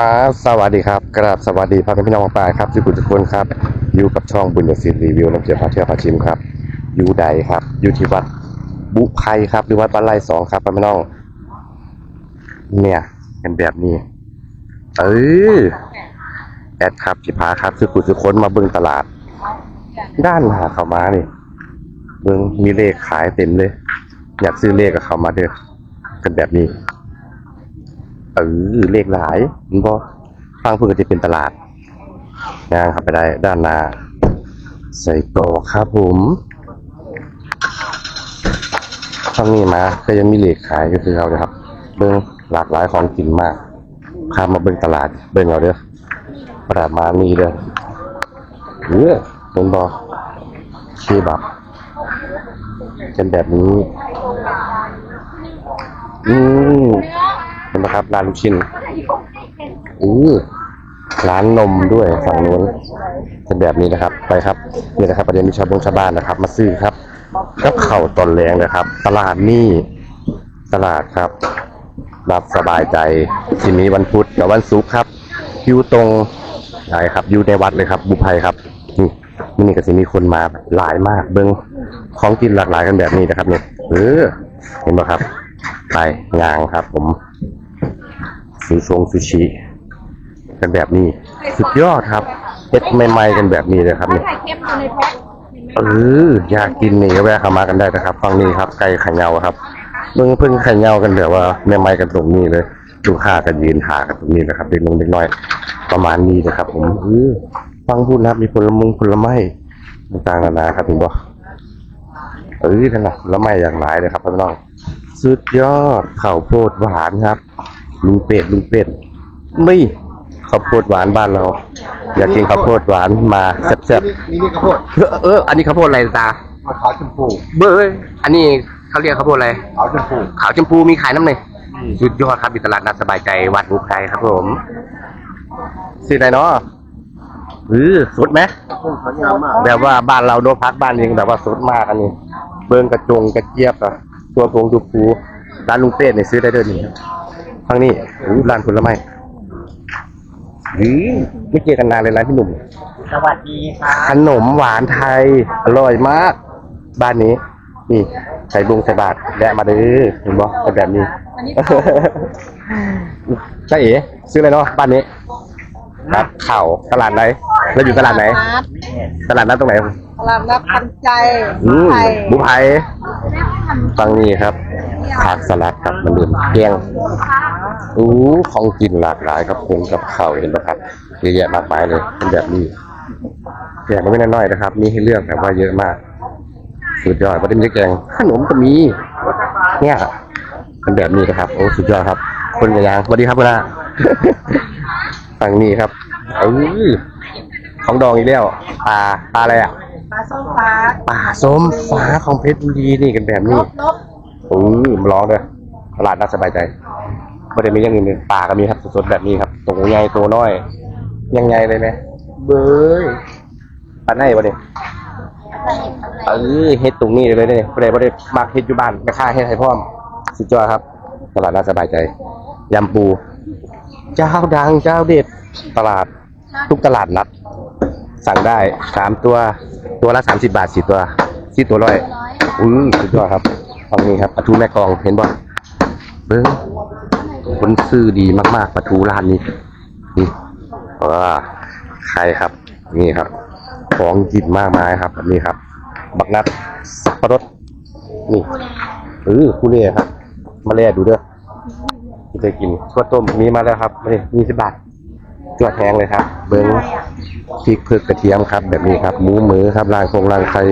ครับสวัสดีครับกราบสวัสดีพ่อแม่พี่น้องปลายครับทุกคนทุกคนครับอยู่กับช่องบุญยศิลรีวิวน้ำเจียวพาเที่ยวพาชิมครับอยู่ใดครับอยู่ที่วัดบุไพครับหรือวัดบ้านไร่สองครับพ่อแม่น้อง เนี่ยเป็นแบบนี้เออแอดครับสิพาครับทุกคนทุกคนมาเบิ่งตลาด ด้านหาเข้ามานี่เบิ่งมีเลขขายเต็มเลย อยากซื้อเลขกับเขามาเด้อเป็นแบบนี้ เออเลขหลายมันก็ฟังเพื่อจะเป็นตลาดงานครับไปได้ด้านหน้า ใส่กรอกครับผมข้างนี้มาก็ยังมีเหล็กขายก็คือเราเลยครับ เบิ่งหลากหลายของกินมากพามาเบิ่งตลาดเบิ่งเอาเด้อตลาดมามีเด้อเออเห็นบอเคบับเป็นแบบนี้ อืม นไหมครับ ร้านลูกชิ้นอือร้านนมด้วยฝั่งนู้นเป็นแบบนี้นะครับ ไปครับนี่นะครับ ประเด็นมีชาวบงชาวบ้านนะครับ มาซื้อครับกับเข่าตอนแรงนะครับ ตลาดนี่ตลาดครับ รับสบายใจที่มีวันพุธกับวันศุกร์ครับอยู่ตรงไหนครับอยู่ในวัดเลยครับ บุภัยครับนี่มินี่ก็จะมีคนมาหลายมาก เบิ้งของกินหลากหลายกันแบบนี้นะครับเนี่ยเออเห็นไหมครับ ไปงางครับผม ซูชงซูชิกันแบบนี้ สุดยอดครับเฮ็ดใหม่ๆกันแบบนี้เลยครับเนี่ยไข่เค็มอยู่ในแพ็คเอออยากกินนี่ก็แวะเข้ามากันได้นะครับฝั่งนี้ครับไก่ไข่เงาครับเพิ่งเพิ่งไข่เงากันแบบว่าใหม่ๆกันตรงนี้เลยลูกค้ากันยืนหากันตรงนี้นะครับเด็กลงเด็กน้อยประมาณนี้นะครับ ผมเออฟังพูดนะครับมีผลมงผลไม้ต่างๆนานาครับถึงบ่เออนั่นแหละผลไม้อย่างหลายเลยครับพี่น้องสุดยอดข้าวโพดหวานครับ ลุงเป็ดลุงเป็ดไม่ข้าวโพดหวานบ้านเรา อยากกินข้าวโพดหวานมาแซ่บนี่นี่ข้าวโพดๆเออเอออันนี้ข้าวโพดอะไรตา มะขาวชมพูเบอร์อันนี้เขาเรียกข้าวโพดอะไร ขาวชมพูขาวชมพูมีขายน้ำเลยสุดยอดครับมีตลาดนัดสบายใจวัดบุกไทยครับผมซื้อไหนเนาะเออสดไหมข้าวโพดสวยงามมากแบบว่าบ้านเราโนพักบ้านเองแบบว่าสดมากอันนี้ เบิ้งกระจงกระเจี๊ยบอะตัวพงตัวผูร้านลุงเป้เนี่ยซื้อได้เด้อนี่ครับ ทางนี้อู้ร้านผลไม้อือไม่เจอกันนานเลยร้านพี่หนุ่ม สวัสดีค่ะขนมหวานไทย อร่อยมาก บ้านนี้ นี่ใส่บงใส่บาทแวะมาเด้อเห็นบ่เป็นแบบนี้อันนี้ใช่เอ๋ซื้ออะไรเนาะบ้านนี้ครับเข่าตลาดไหนเราอยู่ตลาดไหนนัดตลาดนัดตรงไหนตลาดนัดพันใจอืมไข่บุไพฟังนี่ครับผักสลัดครับมันเดือแกง อู้ของกินหลากหลายครับคงกับข้าวเห็นไหมครับเยอะแยะมากมายเลยเป็นแบบนี้แกงก็ไม่น้อยๆนะครับ มีให้เลือกแบบว่าเยอะมาก สุดยอดประเด็นแกงขนมก็มี เนี่ยเป็นแบบนี้นะครับ โอ้สุดยอดครับ คนกระยางสวัสดีครับคุณอาฝั่งนี้ครับเออของดองอีกแล้วปลาปลาอะไรอะปลาส้มฟ้าป่าส้มฟ้าของเพชรบุรีนี่กันแบบนนี้กนกโอ้ยมาลองเด้อตลาดน่าสบายใจ ไม่ได้มีอย่างอื่นเลยป่าก็มีครับสดๆแบบนี้ครับตัวใหญ่ตัวน้อย ยังไงเลยไหมเบ้ยปลาไหนวะเนี่ยเออเฮ็ดตรงนี้เลยเนี่ยไม่ได้ไม่ได้มักเฮ็ดอยู่บ้านไม่ค่าเฮ็ดให้พร้อม สุดยอดครับตลาดน่าสบายใจยำปู เจ้าดังเจ้าเด็ดตลาด ทุกตลาดนัด สั่งได้สามตัว ตัวละสามสิบาทสี่ตัวสี่ตัวร้อยอือสุดยอดครับฟังนี้ครับปลาทูแม่กลองเห็นบ่เบิ้ง คนซื้อดีมากๆปลาทูร้านนี้นี่ว้าใครครับ นี่ครับ ของกินมากมายครับแบบนี้ครับ บักนัดสับปะรดนี่เออคูเล่ครับ มาเล่ดูเด้อจะกินข้าวต้มมีมาแล้วครับนี่ยี่สิบบาท จวดแพงเลยครับ เบิ้งพริกเผือกกระเทียมครับ แบบนี้ครับหมูมือครับรางคงรางไข่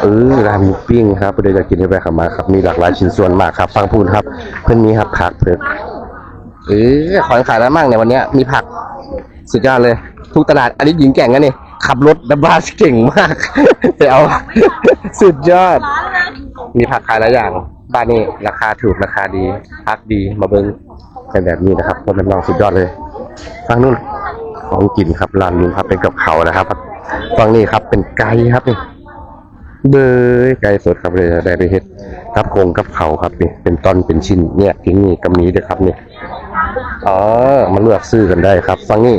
เออร้านหมูปิ้งครับเดี๋ยวจะกินให้ไปขับมาครับมีหลากหลายชิ้นส่วนมากครับ ฟังพูดครับ เพื่อนมีครับผักเผือกเออของขายแล้วมั่งในยวันนี้มีผักสุดยอดเลย ทุกตลาดอันนี้หญิงแก่งกันนี่ขับรถดับบ้าสเก่งมากไปเอาสุดยอด มีผักขายหลายอย่าง บ้านนี้ราคาถูกราคาดีพักดีมาเบิ้งเป็นแบบนี้นะครับเพราะมันลองสุดยอดเลย ฟังนู่นของกินครับร้านนู้นครับเป็นกับเขาวนะครับฟังนี่ครับเป็นไก่ครับนี่เบยไก่สดครับเลยได้ไปเฮ็ดครับโครงกับเขาครับนี่เป็นตอนเป็นชิ้นเนี่ยทิ้งนี่ก็มีเด้อครับนี่อ๋อมันเลือกซื้อกันได้ครับฟังนี่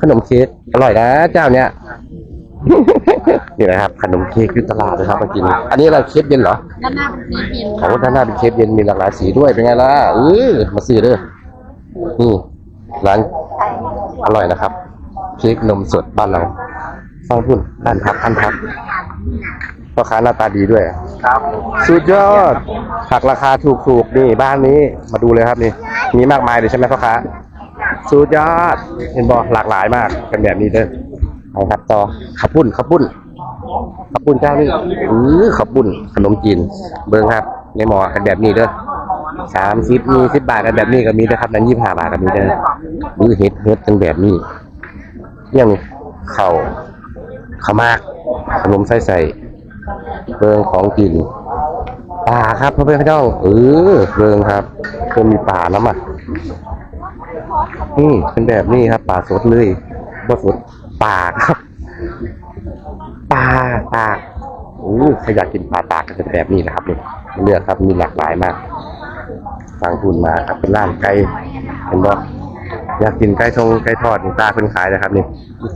ขนมเค้กอร่อยนะเจ้าเนี้ยนี่นะครับขนมเค้กที่ตลาดนะครับมากิน อันนี้อะไรเค้กเย็นเหรอด้านหน้าเป็นสีเย็นโอ้ด้านหน้าเป็นเค้กเย็นมีหลากหลายสีด้วยเป็นไงล่ะเออมาซื้อเด้อนี่ ร้านอร่อยนะครับเค้กนมสดบ้านเราฟังพุ่นด้านพักอันพักพ่อค้าหน้าตาดีด้วย ครับสุดยอดผักราคาถูกๆนี่บ้านนี้มาดูเลยครับนี่ มีมากมายเลยใช่ไหมพ่อค้าสุดยอดเห็นบอกหลากหลายมากเป็นแบบนี้เด้อเอาครับต่อข้าวปุ้นข้าวปุ้นข้าวปุ้นเจ้านี่อือข้าวปุ้นขนมจีน เบิ้งครับในหมอกันแบบนี้เด้อ สามสิบมีสิบบาทกันแบบนี้ก็มีเด้อครับนั้นยี่ห้าบาทก็มีเด้ออือเฮ็ดเฮ็ดกันแบบนี้เรื่องข้าวข้าวมากขนมใส่ใส่เบิ้งของกินปลาครับพ่อเพื่อนพี่น้องเออเริงครับเพิ่มมีปลาแล้วอะนี่เป็นแบบนี้ครับปลาสดเลยบ่สดปลาครับปลาตากโอ้ถ้าอยากกินปลาตากก็จะเป็นแบบนี้นะครับนี่เลือกครับมีหลากหลายมาก สั่งทุนมาครับเป็นร้านไก่เห็นบ่อยากกินไก่ทงไก่ทอดนี่ตาเพิ่นขายนะครับนี่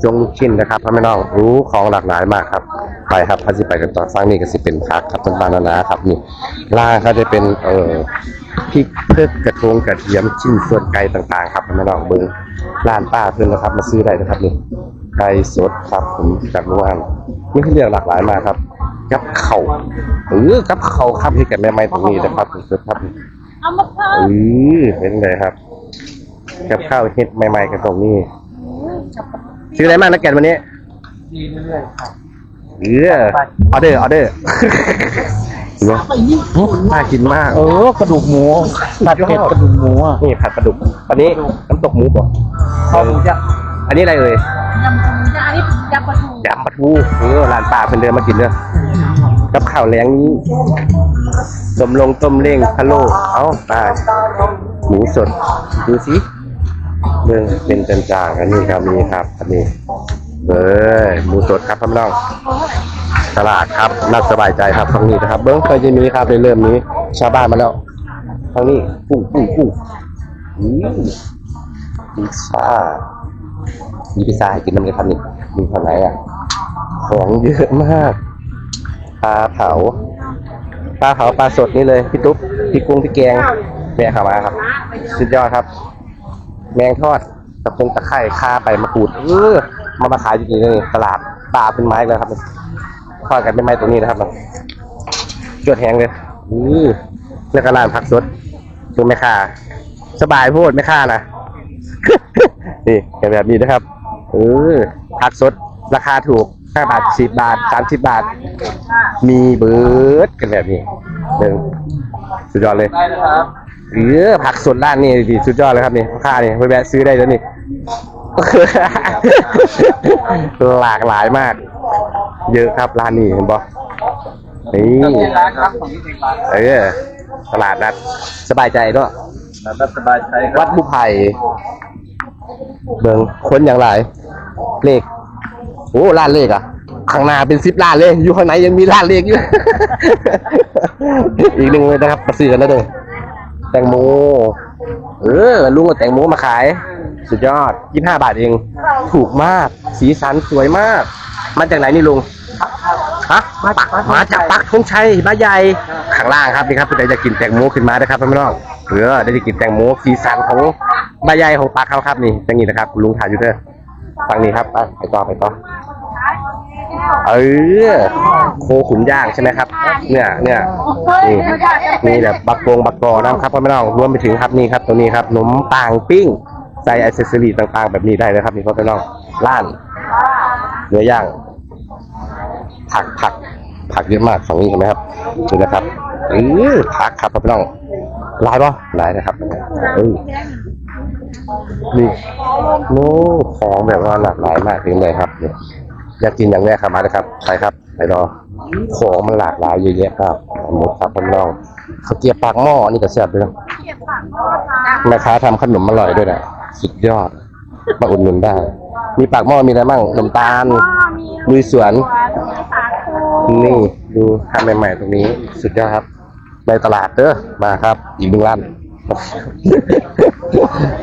จงลูกชิ้นนะครับพ่อแม่น้องรู้ของหลากหลายมากครับ ไปครับพาสิไปกันต่อฟังนี่ก็สิเป็นพักครับต่างๆนานาครับนี่ล่างก็จะเป็นเอ่อพริกเพิกกระทงกระเทียมชิ้นส่วนไก่ต่างๆ ครับพ่อแม่น้องเบิ้งร้านป้าเพิ่อนนะครับ มาซื้อได้นะครับนี่ไก่สดครับผมจากเมื่อวานมีให้เลือกหลากหลายมากครับกับเข่าเออกับเข่าครับที่กันแม่ไม้ตรงนี้นะครับสุดครับ เอามาเพิ่เอมอเป็นไงครับกับข้าวเฮ็ดใหม่ๆกันตรงนี้ซื้ออะไรมากนะแกนวันนี้ดีเรื่อยๆครับเออออเดอร์ออเดอร์เนาะน่ากินมาก เออกระดูกหมูผัดเผ็ดกระดูกหมูอะนี่ผัดปลาดุกอันนี้น้ำตกหมูป่ะข้าวหมูจะอันนี้อะไรเอ่ยยำปูยาอันนี้ยำปลาทูยำปลาทูเออร้านป้าเพิ่นเดินมากินเด้อกับข้าวแรงนี้ ต้มลงต้มเล้งพะโล้เอาตายหมูสด ดูสิเรื่องเป็นจางๆอันนี้ครับมีครับอันนี้เออหมูสดครับพี่น้องตลาดครับน่าสบายใจครับตรงนี้นะครับเบิ้งเคยจะมีครับในเริ่มนี้ ชาวบ้านมาแล้วทางนี้กุ้งกุ้งกุ้งอืมพิซซ่ามีพิซซ่าให้กินน้ำเลยครับนี่ดูทางไหนอะ ของเยอะมากปลาเผา ปลาเผาปลาสดนี่เลยพี่ตุ๊กพี่กุ้งพี่แกงแม่ขามาครับ สุดยอดครับ แมงทอดตะพงตะไคร่ข่าไปมะกรูดเออมามาขายอยู่ที่นี่ตลาดปลาเป็นไม้เลยครับทอดกันเป็นไม้ตรงนี้นะครับเนาจวดแหงเลยอือแล้วก็ร้านผักสดดูไหมค่าสบายพูดไม่ค่านะนี่แบบนี้นะครับเออผักสดราคาถูก ห้าบาทสิบบาทสามสิบบาท มีเบิร์ดกันแบบนี้หนึ่งสุดยอดเลยได้เลยครับเออผักสดร้านนี่ดีสุดยอดเลยครับนี่ราคานี่ไปแวะซื้อได้แล้วนี่หลากหลายมาก เยอะครับร้านนี้เห็นปะนี่เป็นร้านครับของที่เป็นร้านเออตลาดนัดสบายใจเนาะแล้วสบายใจควัรับดบุไผ่เบิงคนอย่างไรเลข โอ้ร้านเลขอะ ข้างหน้าเป็นซิปร้านเลย อยู่ข้างในยังมีร้านเลขอยู่ อีกหนึ่งเลยนะครับมาซื้อกันแล้วเด้อแตงโม เออลุงเอาแตงโมมาขาย สุดยอดยี่ห้าบาทเอง ถูกมาก สีสันสวยมาก มาจากไหนนี่ลุง ฮะมาจากมาจากปักธงชัยบ้านใหญ่ ข้างล่างครับนี่ครับผู้ใดจะกินแตงโมขึ้นมานะครับพี่น้องเออได้จะกินแตงโมสีสันของบ้านใหญ่ของปักเขาครับนี่อย่างนี้นะครับลุงถ่ายอยู่เด้อฟังนี้ครับไปไปต่อไปต่อ เออโคขุนย่างใช่ไหมครับ เนี่ยเนี่ยนี่นี่แบบบักโกงบักกอนะครับพี่น้องรวมไปถึงครับนี่ครับตัวนี้ครับขนมปังปิ้งใส่อ c เซสซอรี่ต่างๆ แบบนี้ได้เลยครับนี่พี่น้องร้านเนื้อย่าง ผักผักผักเยอะมากฝั่งนี้เห็นไหมครับดูนะครับเออผักครับพี่น้องลายป่ะลายนะครับเออนี่โน้ของแบบว่าหลากหลายมากถึงเลยครับเนี่ย อยากกินอย่างแรกครับมาเลยครับไปครับไปรอของมันหลากหลายเยอะแยะครับหมดครับพี่น้องเขาวเกรียบปากหม้อนี่ก็แซ่บด้วยนะแม่ค้าทำขนมอร่อยด้วยนะสุดยอดมาอุดหนุนได้ มีปากหม้อมีอะไรบ้างขนมตาลลุยสวน นี่ดูทำใหม่ๆตรงนี้ สุดยอดครับในตลาดเด้อมาครับ อีกหนึ่งร้าน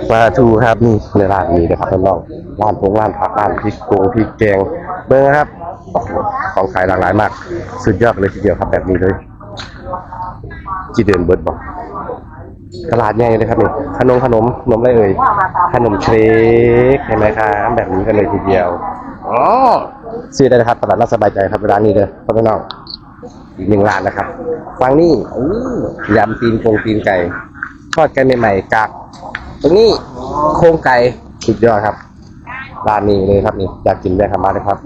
ปลาทูครับนี่ในร้านนี้นะครับน้องๆร้านพงร้านผักร้านพริกโกงพริกแกง เบิ้งนะครับโอ้โหของขายหลากหลายมาก สุดยอดเลยทีเดียวครับแบบนี้เลยจีเดินเบิร์ดบอกตลาดใหญ่เลยครับนี่ขนมขนมขนมอะไรเอ่ยขนมเค้กเห็นไหมครับแบบนี้กันเลยทีเดียวอ๋อซื้อได้นะครับตลาดน่าสบายใจครับร้านนี้เลยพ่อแม่น้องอีกหนึ่งร้านนะครับฟังนี่อู้ยำตีนโครงตีนไก่ทอดกันใหม่ๆจากตรงนี้โครงไก่สุดยอดครับ ร้านนี้เลยครับนี่อยากกินได้ครับมาเลยครับ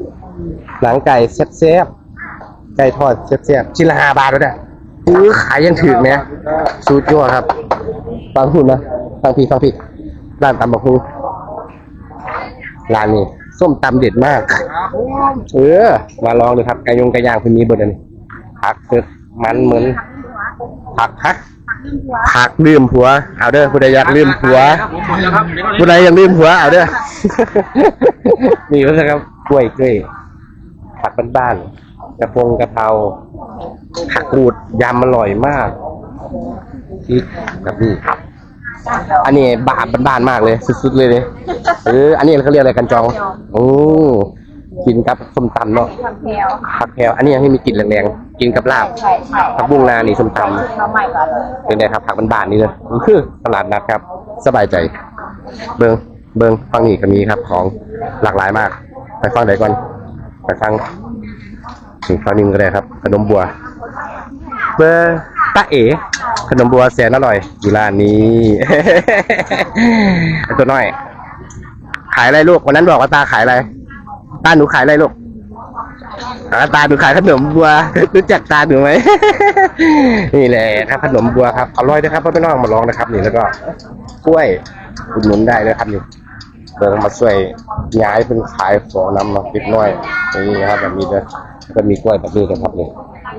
หนังไก่แซ่บๆไก่ทอดแซ่บๆชิ้นละห้าบาทแล้วเนี่ยอื้อขายยังถึงไหมสุดยอดครับฟังคุณนะฟังพี่ฟังพี่ร้านตำบักฮูร้านนี้ส้มตำเด็ดมาก เออ มาลองดูครับไก่ยงไก่ย่างคุณมีบนนั้ผักเผือกมันเหมือนผักฮัก ผักลืมผัว เอาเด้อผู้ใดอยากลืมผัว ผู้ใดอยากลืมผัว เอาเด้อมีก็จะครับกล้วยเกล้วยผักบ้านๆกระพงกระเพราผักกูดยำอร่อยมากพริกกับนี่อันนี้บาบบ้านๆมากเลย สุดๆเลยเลยเอออันนี้เขาเรียกอะไรกันจอง โอ้ กินกับส้มตำเนาะทำแถวผักแพรวอันนี้ให้มีกลิ่นแรงๆกินกับลาบใช่ใช่ผักบุ้งนานี่ส้มตำเราใหม่ก่อนเป็นไงครับผักบ้านๆนี่เลยคือตลาดนัดครับ สบายใจ เบิงเบิงฟังนี่ก็มีครับ ของหลากหลายมาก ไปฟังไหนก่อนไปฟังนี่ฟังนี่ก็ได้ครับ ขนมบัว เบอร์ตาเอ๋ขนมบัวแสนอร่อยอยู่ร้านนี้ ไอ้ตัวน้อย ขายอะไรลูกวันนั้นบอกว่าตาขายอะไร ตาหนูขายอะไรลูกอ่าตาหนูขายขนมบัว รู้จักตาหนูไหม นี่แหละครับขนมบัวครับอร่อยนะครับพ่อพี่น้องมาลองนะครับ นี่แล้วก็กล้วยอุดหนุนได้นะครับนี่เดินมาช่วยย้ายเป็นขายของนำมาปิดน้อยนี่นะครับแบบนี้เลยแล้วก็มีกล้วยแบบนี้นะครับนี่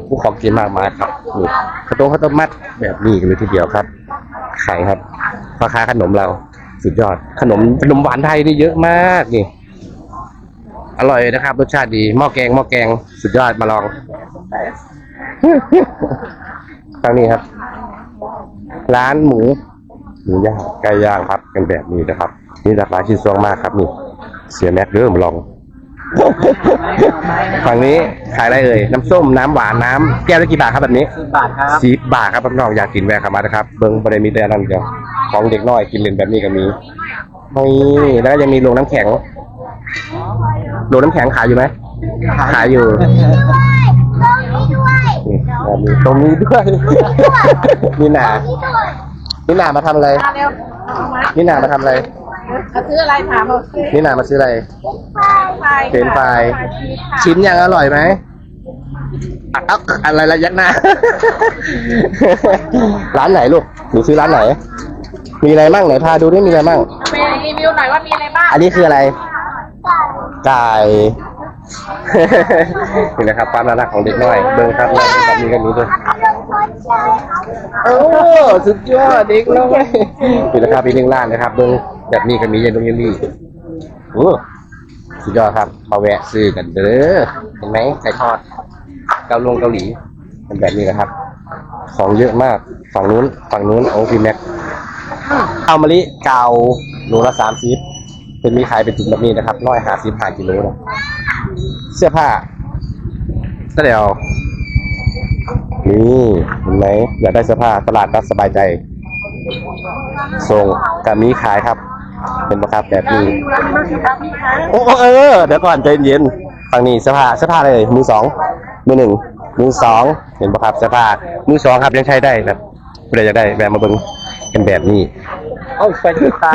ผู้ของกินมากมายครับนี่ข้าวต้มข้าวต้มมัดแบบนี้กันเลยทีเดียวครับขายครับพ่อค้าขนมเราสุดยอดขนมขนมหวานไทยนี่เยอะมากนี่ อร่อยนะครับ รสชาติดีหม้อแกงหม้อแกงสุดยอดมาลองครั้งนี้ครับ ร้านหมูหมูย่างไก่ย่างครับเป็นแบบนี้นะครับ นี่หลากหลายชิ้นส่วนมากครับนี่เสียแม็กเด้อมาลองฝั่งนี้ขายอะไรเอ่ยน้ำส้มน้ำหวานน้ำแก้วละกี่บาทครับแบบนี้สิบบาทครับสิบบาทครับพี่น้องอยากกินแวะเข้ามานะครับ เบิ้งบริมีแต่นั่นเดียวของเด็กน้อยกินเล่นแบบนี้ก็มีนี่แล้วก็ยังมีโรงน้ำแข็ง โรงน้ำแข็งขายอยู่ไหมขายอยู่นี่แบบนี้ตรงนี้ด้วย นี่หนานี่หนามาทำอะไร มาเร็วมานี่หนามาทำอะไรเอาซื้ออะไรถามเราซื้อนี่หนามาซื้ออะไรไฟเฟรนช์ฟรายชิ้นยังอร่อยไหมอะเอ้าอะไรละยักหน้า ร้านไหนลูกหนูซื้อร้านไหน มีอะไรมั่งไหนพาดูด้วยมีอะไรมั่งไปรีวิวหน่อยว่ามีอะไรบ้างอันนี้คืออะไร ไก่ นี่นะครับความน่ารักของเด็กน้อย เบิ้งครับน้องแบบนี้กันนี้ด้วยโอ้สุดยอดเด็กน้อยนี่นะครับอีกหนึ่งร้านนะครับเบิ้งแบบนี้ก็มีเยนดงเยนลี่โอ้สุดยอดครับมาแวะซื้อกันเด้อเห็นไหมไก่ทอดเกาลงเกาหลีเป็นแบบนี้นะครับ ของเยอะมากฝั่งนู้นฝั่งนู้นโอ้พี่แม็กข้าวมะลิเก่าโลละสามสิบ เป็นมีขายเป็นถุงแบบนี้นะครับร้อยหาสิบห้ากิโลนะเสื้อผ้าก็เดี๋ยวนี่เห็นไหมอยากได้เสื้อผ้าตลาดนัดสบายใจส่งกับมีขายครับ เป็นราคาแบบนี้โอ้เออเดี๋ยวก่อนใจเย็นฝั่งนี้เสื้อผ้าเสื้อผ้าเลยมือสองมือหนึ่งมือสองเห็นปะครับเสื้อผ้ามือสองครับยังใช้ได้แบบใครจะได้แบบมาเบิ้งเป็นแบบนี้ เอาไปที่ตา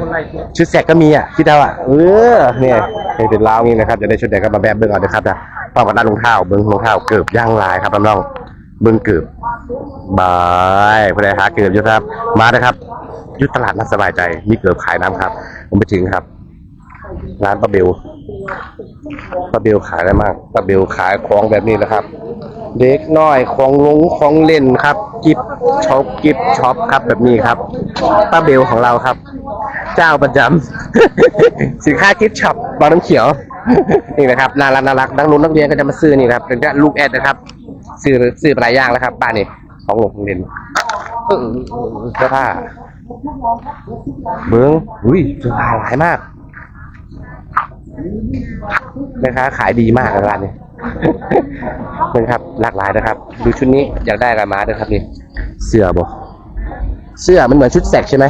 คนไรเนี่ยชุดแสกก็มีอะที่เดาอะเออเนี่ยให้เป็นลาวงี้นะครับจะได้ชุดแดงก็มาแบบเบิ้งเอานะครับนะพร้อมกัด้านรองเท้าเบิ้งรองเท้าเกือบย่างลายครับน้องเบิ้งเกือบบายผู้ใดหาเกือบอยู่ครับ มานะครับยุตลาดนัดสบายใจมีเกือบขายน้ำครับ ผมไปถึงครับ ร้านป้าเบลป้าเบลขายอะไรมากป้าเบลขายของแบบนี้นะครับ เด็กน้อยของลงของเล่นครับ กิฟช็อปกิฟช็อปครับแบบนี้ครับป้าเบลของเราครับ เจ้าประจำ สินค้ากิฟช็อปบางน้ำเขียว นี่นะครับน่ารักน่ารักนักรุ่นนักเรียนก็จะมาซื้อนี่ครับเป็นลูกแอดนะครับ ซื้อซื้อปลายอย่างแล้วครับบ้านนี่ของลงของเด่นเสื้อผ้าเบิ้งอุ้ยเสื้อผ้าหลายมากแม่ค้าขายดีมากร้านนี้ เบิ้งครับหลากหลายนะครับ ดูชุดนี้อยากได้อะไรมาด้วยครับนี่เสื้อบ่เสื้อมันเหมือนชุดแสกใช่ไหม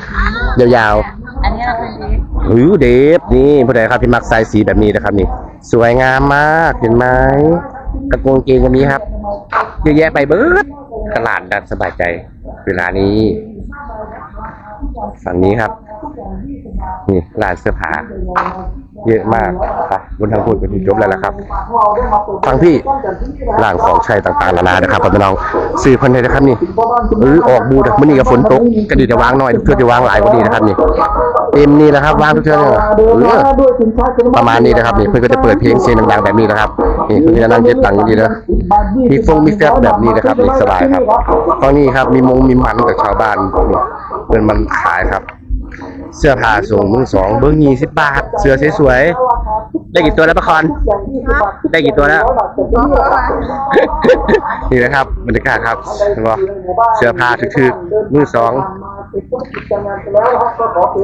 ยาวๆอันนี้เราเป็นดีอือเดฟนี่ผู้ใดครับที่มักสายสีแบบนี้นะครับนี่ สวยงามมากเห็นไหมกระโปรงเกงวันนี้ครับเยอะแยะไปเบิดตลาดดัดสบายใจเวลานี้ฝั่งนี้ครับ นี่ร้านเสื้อผ้า เยอะมากไปบนทางพูดไปถึงจบแล้วนะครับฟังพี่ร้านของใช้ต่างๆนานานะครับพี่น้องซื้อพันเลยนะครับนี่เออออกบูดมันนี่กับฝนตกก็ดีจะวางหน่อยเพื่อจะวางหลายกว่านี้นะครับนี่เต็มนี่นะครับวางทุกเทื่อเลยเออประมาณนี้นะครับนี่เพื่อนก็จะเปิดเพลงเสียงดังๆแบบนี้นะครับนี่เพื่อจะนั่งเย็ดตังค์อย่างนี้นะมีฟงมีแฟบแบบนี้นะครับนี่สบายครับตอนนี้ครับมีมงมีมันกับชาวบ้านนี่เพื่อนมันขายครับ เสื้อผ้าส่งมือสองเบอร์ยี่สิบบาท เสื้อสวยๆ ได้กี่ตัวแล้วประคอน ได้กี่ตัวแล้ว นี่นะครับบรรยากาศครับเห็นบ่เสื้อผ้าทึกๆมือสอง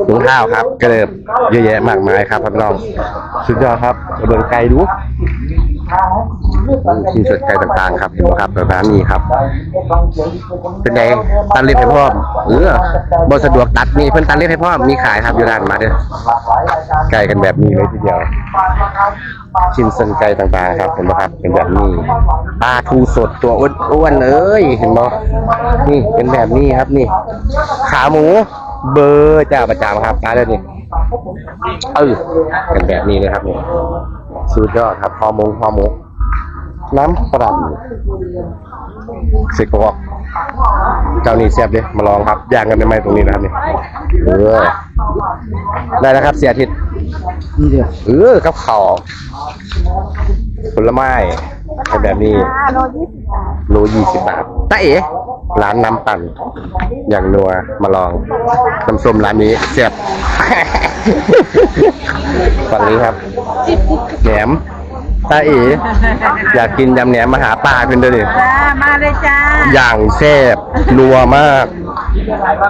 ถุงเท้าครับกระเดิบเยอะแยะมากมายครับพี่น้อง สุดยอดครับกระเบิงไกลดู ชิ้นส่วนไกลต่างๆ ครับเห็นไหมครับแบบร้านนี้ครับ เป็นไงตัดเล็บให้พ่อมเออบสะดวกตัดนี่เพิ่นตัดเล็บให้พ่อมมีขายครับอยู่ร้านมาเด้อไก่กันแบบนี้เลยทีเดียวชิ้นสนไก่ต่างๆ ครับเห็นไหมครับ เป็นแบบนี้ปลาทูสดตัวอ้วนๆเอ้ยเห็นบ่นี่เป็นแบบนี้ครับนี่ ขาหมู เบอร์เจ้าประจำครับมาเลยนี่เออเป็นแบบนี้เลยครับนี่ สุดยอดครับฮอร์โมนฮอร์โมนน้ำปลาสิกบอกเจ้านี่แซ่บดิมาลองครับย่างกันใหม่ๆตรงนี้นะครับนี่เออได้แล้วครับ เสียอาทิตย์นี่เดียวเออกับข้าวผลไม้เป็นแบบนี้โลยี่สิบบาทโลยี่สิบบาทตาเอ๋ร้านน้ำปั่นอย่างนัวมาลองน้ำส้มร้านนี้แซ่บ ฝั่งนี้ครับ แหนมตาเอ๋อยากกินยำแหนมมาหาป้าเพื่อนด้วยดิจ้ามาเลยจ้า อย่างแซ่บนัวมาก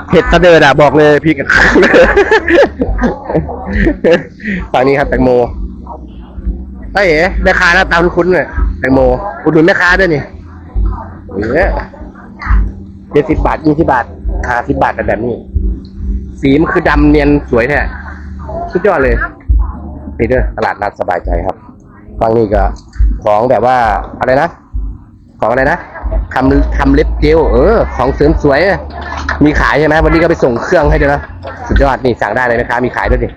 เผ็ดสะเดิดอะบอกเลยพริกอะฝั่งนี้ครับแตงโมเอ้ยแม่ค้าหน้าตาคุ้นๆเลยแตงโมอุดหนุนแม่ค้าด้วยนี่เนี่ยเจ็ดสิบบาทยี่สิบบาทห้าสิบบาทแต่แบบนี้ สีมันคือดำเนียนสวยแท้ สุดยอดเลยนี่เด้อตลาดนัดสบายใจครับฝั่งนี้ก็ของแบบว่าอะไรนะ ของอะไรนะทำทำเล็บเจลเออ ของเสริมสวย มีขายใช่ไหมวันนี้ก็ไปส่งเครื่องให้ด้วยนะสุดยอดนี่สั่งได้เลยนะคะมีขายด้วยดิ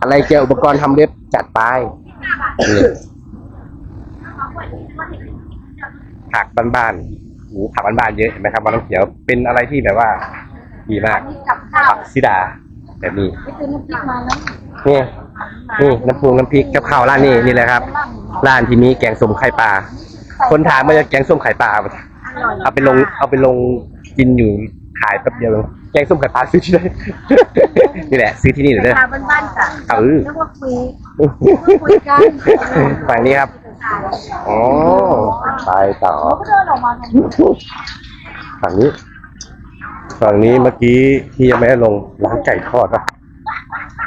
อะไรเกี่ยวอุปกรณ์ทำเล็บจัดไปผักบ้านๆหูผักบ้านๆเยอะเห็นไหมครับมันต้องเขียวเป็นอะไรที่แบบว่าดีมากนี่กับข้าวผักซิดา แบบนี้นี่คือน้ำพริกมาแล้วนี่นี่น้ำพุงน้ำพริกกับข้าวร้านนี้นี่แหละครับร้านที่มีแกงส้มไข่ปลาคนถามมาจะแกงส้มไข่ปลาอร่อยเอาไปลงเอาไปลงกินอยู่ขายแป๊บเดียวเองแกงส้มไข่ปลาซื้อที่ไหนนี่แหละ ซื้อที่นี่เลยเด้อชาวบ้านๆจ้ะเออนึกว่าคุยคุยกันฝั่งนี้ครับอ๋อไปต่อเขาก็เดินออกมาทางนี้ฝั่งนี้ ฝั่งนี้เมื่อกี้ที่ยังไม่ได้ลงร้านไก่ทอดป่ะ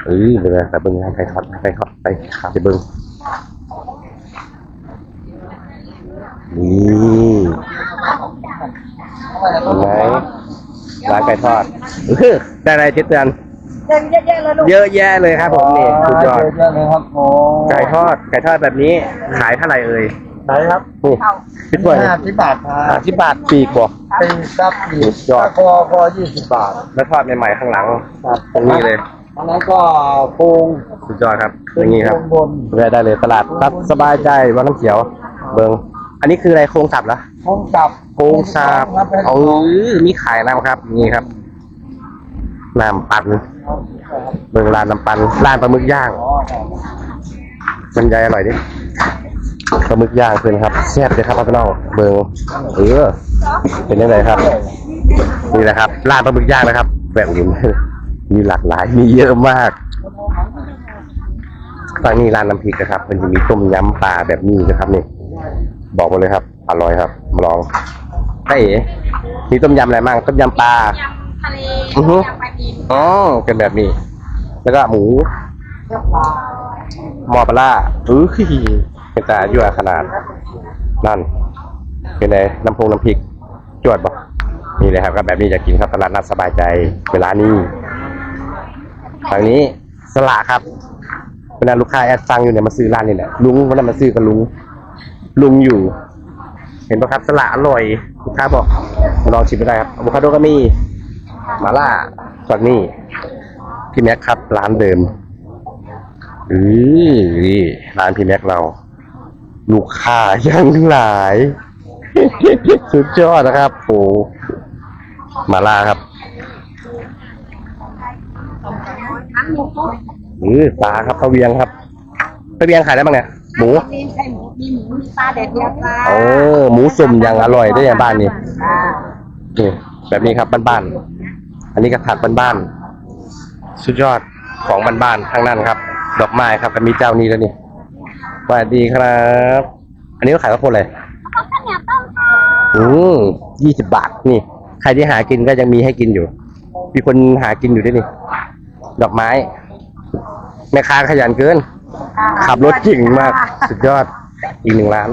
เออเดี๋ยวนะแต่เบิ้งร้านไก่ทอดร้านไก่ทอดไปขาไปเบิ้งนี่เห็นไหมร้านไก่ทอดเออได้อะไรเจ๊เตือนเดินเยอะๆเลยลูกเยอะแยะเลยครับผมนี่สุดยอดเยอะเลยครับโอ้ไก่ทอดไก่ทอดแบบนี้ขายเท่าไหร่เอ่ย ไหนครับนี่คิดว่าห้าสิบบาทคห้ารับสิบบาทปีกบ่เป็นครับอีสุกดยอด คอคอยี่สิบบาทแล้วทอดใหม่ๆข้างหลัง ครับตรงนี้เลย อันนั้นก็โครงสุดยอดครับ อย่างนี้ครับบนแวะได้เลยตลาดรับสบายใจวังน้ำเขียว เบิงอันนี้คืออะไรโครงสับเหรอโครงสับโครงสับครับเป็นเออมีขายน้ำครับนี่ครับน้ำปั่นเบิงร้านน้ำปั่นร้านปลาหมึกย่าง อ๋อครับมันใหญ่อร่อยดิ ปลาหมึกย่างเพื่อนครับแซ่บเลยครับพี่น้องเบิงเออเป็นยังไงครับ นี่แหละครับร้านปลาหมึกย่างนะครับแบบนี้มีหลากหลายมีเยอะมากฝั่งนี้ร้านน้ำพริกนะครับมันจะมีต้มยำปลาแบบนี้นะครับนี่บอกมาเลยครับ อร่อยครับมาลองไอ้เอ๋มีต้มยำอะไรบ้างต้มยำปลายำทะเลอือฮึยำปลาดินอ๋อเป็นแบบนี้ แล้วก็หมูหมอปลาร้าเออ เป็นตายั่วขนาด นั่น เป็นไงน้ำพงน้ำพริกจวดบอกนี่เลยครับก็แบบนี้จะกินครับตลาดนัดสบายใจเวลานี้ฝั่งนี้สละครับเวลาลูกค้าแอดสั่งอยู่เนี่ยมาซื้อร้านนี่แหละลุงวันนั้นมาซื้อกับลุงลุงอยู่ เห็นปะครับสละอร่อยลูกค้าบอกมาลองชิมไปได้ครับอะโวคาโดก็มีมาล่าฝั่งนี้พี่แม็กครับร้านเดิมอือนี่ร้านพี่แม็กเรา ลูกค้ายังหลาย สุดยอดนะครับโอ้มาล่าครับทั้งหมูทุกอือปลาครับปลาเวียงครับปลาเวียงขายได้บ้างเนี่ยหมูมีไข่หมูมีหมูมีปลาแดดเดียวค่ะโอ้หมูสุ่มยังอร่อยได้อย่างบ้านนี่ค่ะนี่แบบนี้ครับบ้านๆอันนี้ก็ผักบ้านๆสุดยอดของบ้านๆทั้งนั้นครับ ดอกไม้ครับก็มีเจ้านี้แล้วนี่ สวัสดีครับ อันนี้ก็ขายข้าวโพดเลยข้าวเหนียวต้มค่ะอืมยี่สิบบาทนี่ ใครที่หากินก็ยังมีให้กินอยู่ มีคนหากินอยู่ด้วยนี่ ดอกไม้ แม่ค้าขยันเกิน ขับรถเก่งมาก สุดยอด อีกหนึ่งร้าน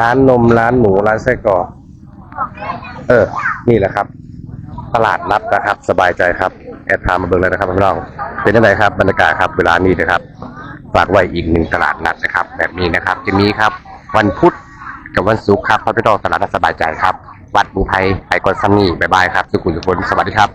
ร้านนม ร้านหมู ร้านไส้กรอก เออ นี่แหละครับ ตลาดนัดนะครับ สบายใจครับ แอดพามาเบิ่งเลยนะครับพี่น้อง เป็นยังไงครับ บรรยากาศครับ เวลานี้นะครับ ฝากไว้อีกหนึ่งตลาดนัดนะครับ แบบนี้นะครับจะมีครับวันพุธกับวันศุกร์ครับพระพี่น้องตลาดนัดสบายใจครับ วัดบูไพไปก่อนซัมนี่บ๊ายบายครับสุขุมสุขนสวัสดีครับ